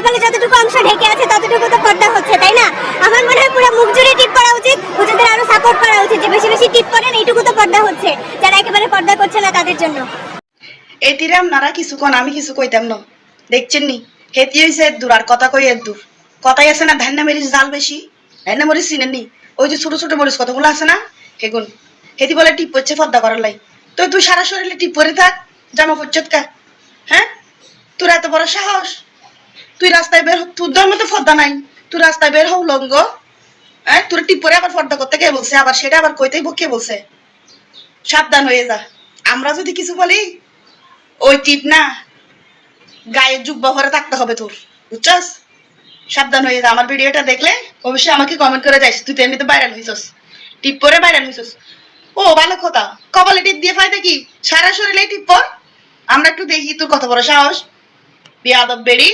কপালে যতটুকু অংশ ঢেকে আছে, ততটুকু তো পর্দা হচ্ছে, তাই না? আমার মনে হয় পুরো মুখ জুড়ে টিপ করা উচিত হুজুরদের আরও সাপোর্ট করা উচিত, যে বেশি বেশি টিপ করেন, এইটুকু তো পর্দা হচ্ছে, যারা একেবারে পর্দা করছে না তাদের জন্য। এতিরে আপনারা কিছু কন, আমি কিছু কইতাম না। দেখছেন নি? হেতি হইছে দূর, আর কথা কই এর দূর। কথাই আছে না, ধান্না মরিচ জাল বেশি। ধান্না মরিচ চিনেন নি? ওই যে ছোট ছোট মরিচ, কতগুলো আছে না? হেগুন হেতি বলে টিপ পড়ছে পর্দা করার লাই। তো তুই সারা শরীরে টিপ পরে থাক, জামা পড়ছত কা। হ্যাঁ? তোর এত বড় সাহস? তুই রাস্তায় বের তোর ধর্ম তো পর্দা নাই। তুই রাস্তায় বের হও লঙ্গ হ্যাঁ তোর টিপ পরে আবার ফর্দা করতে কে বলছে? আবার সেটা আবার কইতেই কে বলছে? সাবধান হয়ে যা। আমরা যদি কিছু বলি, ওই টিপ না, গায়ে যুগ ভরে থাকতে হবে তোর। বুঝছস? সাবধান হয়ে যা। আমার ভিডিওটা দেখলে অবশ্যই আমাকে কমেন্ট করে যাইস। তুই তো এমনিতে ভাইরাল হইছস। টিপ পরে ভাইরাল হইছস। ও, ভালো কথা। কপালে টিপ দিয়ে ফায়দা কি? সারা শরীরে টিপ পর। আমরা একটু দেখি তোর কত বড় সাহস। বিয়াদব বেড়ি।